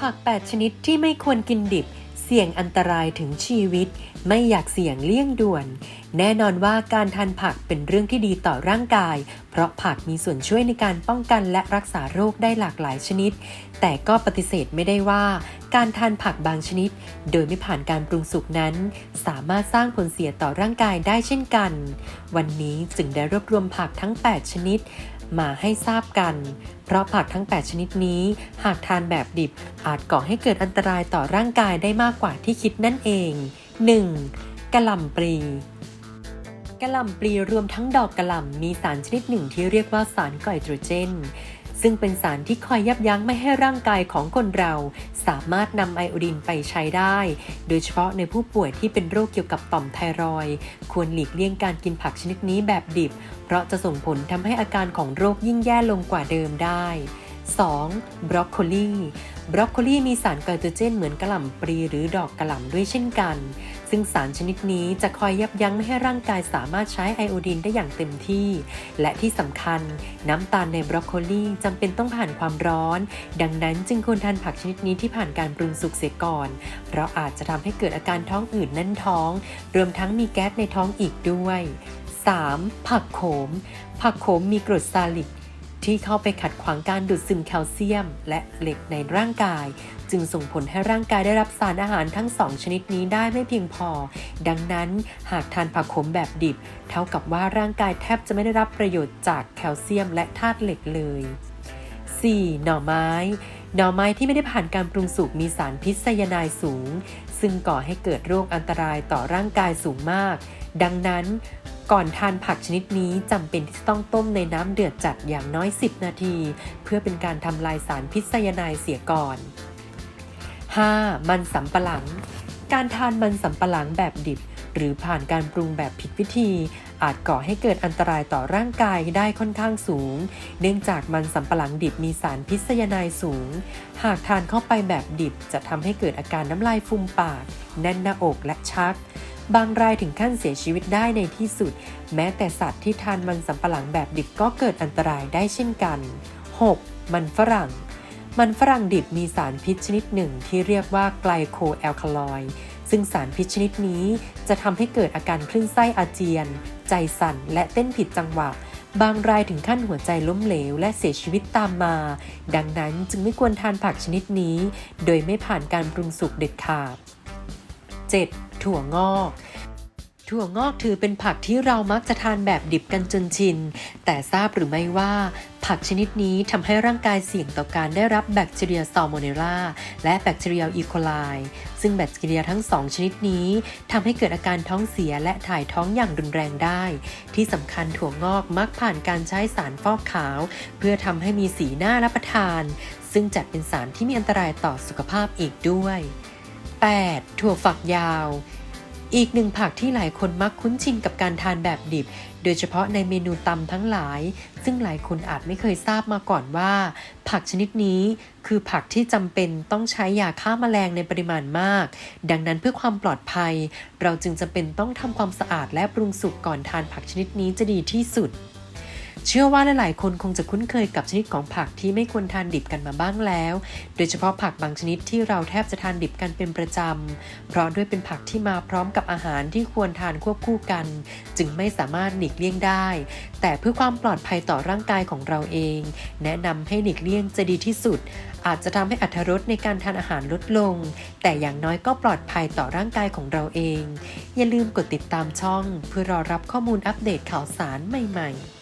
ผัก 8 ชนิดที่ไม่ควรกินดิบ เสี่ยงอันตรายถึงชีวิต ไม่อยากเสี่ยงเลี่ยงด่วน แน่นอนว่าการทานผักเป็นเรื่องที่ดีต่อร่างกาย เพราะผักมีส่วนช่วยในการป้องกันและรักษาโรคได้หลากหลายชนิด แต่ก็ปฏิเสธไม่ได้ว่า การทานผักบางชนิด โดยไม่ผ่านการปรุงสุกนั้น สามารถสร้างผลเสียต่อร่างกายได้เช่นกัน วันนี้จึงได้รวบรวมผักทั้ง 8 ชนิด มาให้ทราบกัน เพราะผักทั้ง 8 ชนิดนี้ หากทานแบบดิบอาจก่อให้เกิดอันตรายต่อร่างกายได้มากกว่าที่คิดนั่นเอง 1. กระหล่ำปลีกะหล่ำปลีรวมทั้งดอกกะหล่ำมีสารชนิดหนึ่งที่เรียกว่าสารไกลโตรเจน ซึ่งเป็นสารที่คอยยับยั้งไม่ให้ร่างกายของคนเรา สามารถนำไอโอดีนไปใช้ได้ โดยเฉพาะในผู้ป่วยที่เป็นโรคเกี่ยวกับต่อมไทรอยด์ควรหลีกเลี่ยงการกินผักชนิดนี้แบบดิบ เพราะจะส่งผลทำให้อาการของโรคยิ่งแย่ลงกว่าเดิมได้ 2. บรอกโคลี บรอกโคลีมีสารไกลโตเจนเหมือนกะหล่ำปลีหรือดอกกะหล่ำด้วยเช่นกัน ซึ่งสารชนิดนี้จะคอยยับยั้งไม่ให้ร่างกายสามารถใช้ไอโอดีนได้อย่างเต็มที่ และที่สำคัญน้ำตาลในบรอกโคลีจำเป็นต้องผ่านความร้อน ดังนั้นจึงควรทานผักชนิดนี้ที่ผ่านการปรุงสุกเสียก่อน เพราะอาจจะทำให้เกิดอาการท้องอืดแน่นท้อง รวมทั้งมีแก๊สในท้องอีกด้วย 3. ผักโขม ผักโขมมีกรดซาลิก ที่เข้าไปขัดขวางการดูดซึมแคลเซียม และเหล็กในร่างกาย จึงส่งผลให้ร่างกายได้รับสารอาหารทั้งสองชนิดนี้ได้ไม่เพียงพอ ดังนั้นหากทานผักขมแบบดิบ เท่ากับว่าร่างกายแทบจะไม่ได้รับประโยชน์จากแคลเซียมและธาตุเหล็กเลย 4. หน่อไม้ หน่อไม้ที่ไม่ได้ผ่านการปรุงสุกมีสารพิษไซยาไนด์สูง ซึ่งก่อให้เกิดโรคอันตรายต่อร่างกายสูงมาก ดังนั้น ก่อนทานผักชนิดนี้จำเป็นที่จะต้องต้มในน้ำเดือดจัดอย่างน้อย 10 นาที เพื่อเป็นการทำลายสารพิษไซยาไนด์เสียก่อน 5. มันสำปะหลัง การทานมันสำปะหลังแบบดิบ หรือผ่านการปรุงแบบผิดวิธี อาจก่อให้เกิดอันตรายต่อร่างกายได้ค่อนข้างสูง เนื่องจากมันสำปะหลังดิบมีสารพิษไซยาไนด์สูง หากทานเข้าไปแบบดิบจะทำให้เกิดอาการน้ำลายฟูมปาก แน่นหน้าอกและชัก บางรายถึงขั้นเสียชีวิตได้ในที่สุด แม้แต่สัตว์ที่ทานมันสำปะหลังแบบดิบก็เกิดอันตรายได้เช่นกัน 6. มันฝรั่ง มันฝรั่งดิบมีสารพิษชนิดหนึ่งที่เรียกว่าไกลโคแอลคาลอยด์ซึ่งสารพิษชนิดนี้จะทำให้เกิดอาการคลื่นไส้อาเจียน ใจสั่นและเต้นผิดจังหวะ บางรายถึงขั้นหัวใจล้มเหลวและเสียชีวิตตามมา ดังนั้นจึงไม่ควรทานผักชนิดนี้ โดยไม่ผ่านการปรุงสุกเด็ดขาด 7. ถั่วงอก ถั่วงอกถือเป็นผักที่เรามักจะทานแบบดิบกันจนชิน แต่ทราบหรือไม่ว่า ผักชนิดนี้ทำให้ร่างกายเสี่ยงต่อการได้รับแบคทีเรียซอลโมเนลาและแบคทีเรียอีโคไลซึ่งแบคทีเรียทั้งสองชนิดนี้ทำให้เกิดอาการท้องเสียและถ่ายท้องอย่างรุนแรงได้ ที่สำคัญถั่วงอกมักผ่านการใช้สารฟอกขาว เพื่อทำให้มีสีหน้ารับประทาน ซึ่งจัดเป็นสารที่มีอันตรายต่อสุขภาพอีกด้วย 8. ถั่วฝักยาว อีกหนึ่งผักที่หลายคนมักคุ้นชินกับการทานแบบดิบ โดยเฉพาะในเมนูตำทั้งหลาย ซึ่งหลายคนอาจไม่เคยทราบมาก่อนว่า ผักชนิดนี้คือผักที่จำเป็นต้องใช้ยาฆ่าแมลงในปริมาณมาก ดังนั้นเพื่อความปลอดภัย เราจึงจำเป็นต้องทำความสะอาดและปรุงสุกก่อนทานผักชนิดนี้จะดีที่สุด เชื่อว่าหลายๆ คนคงจะคุ้นเคยกับชนิดของผักที่ไม่ควรทานดิบกันมาบ้างแล้ว โดยเฉพาะผักบางชนิดที่เราแทบจะทานดิบกันเป็นประจำ เพราะด้วยเป็นผักที่มาพร้อมกับอาหารที่ควรทานควบคู่กัน จึงไม่สามารถหลีกเลี่ยงได้ แต่เพื่อความปลอดภัยต่อร่างกายของเราเอง แนะนำให้หลีกเลี่ยงจะดีที่สุด อาจจะทำให้อัตรสในการทานอาหารลดลง แต่อย่างน้อยก็ปลอดภัยต่อร่างกายของเราเอง อย่าลืมกดติดตามช่อง เพื่อรอรับข้อมูลอัปเดตข่าวสารใหม่ ๆ